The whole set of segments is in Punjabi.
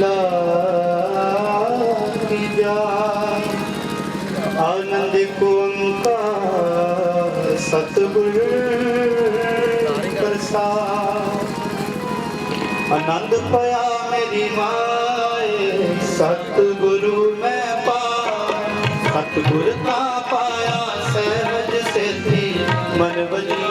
लागी जाय आनंद ओंकार सतगुर प्रसाद आनंद पया मेरी माए सतगुरु मैं पा सतगुर का पाया सहज से थी मन बनी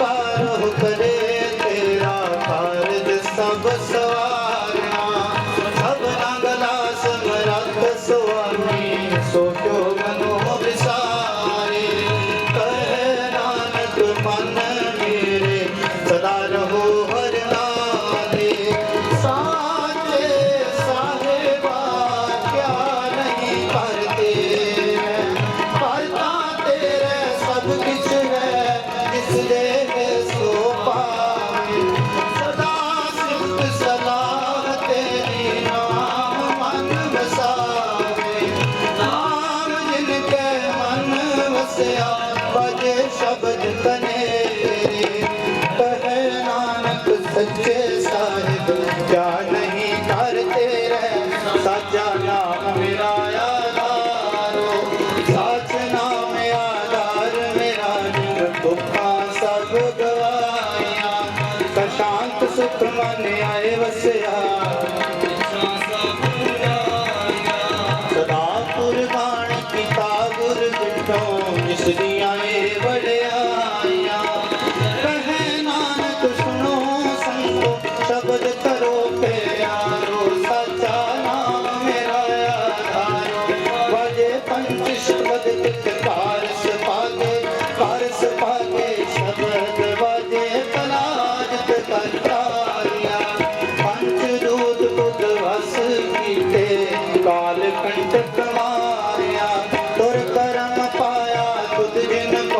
पार हो ਵਸਿਆ ਵਜੇ ਸ਼ਬਦ ਤਨੇ। ਕਹੇ ਨਾਨਕ ਸੱਚੇ ਸਾਹਿਬ, ਕਿਆ ਨਹੀਂ ਕਰਤੇ ਰਹਿ, ਸਾਚਾ ਨਾਮ ਮੇਰਾ ਆਧਾਰੋ। ਸਾਚ ਨਾਮ ਆਧਾਰ ਮੇਰਾ ਜਨ ਦੁੱਖਾ ਸਭ ਗਵਾਇਆ ਕਸ਼ਾਂਤ ਸੁਖ ਮਨ ਆਏ ਵਸਿਆ। Sri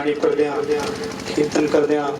ਬਾਣੀ ਪੜ੍ਹਦੇ ਹਾਂ ਕੀਰਤਨ ਕਰਦੇ ਹਾਂ।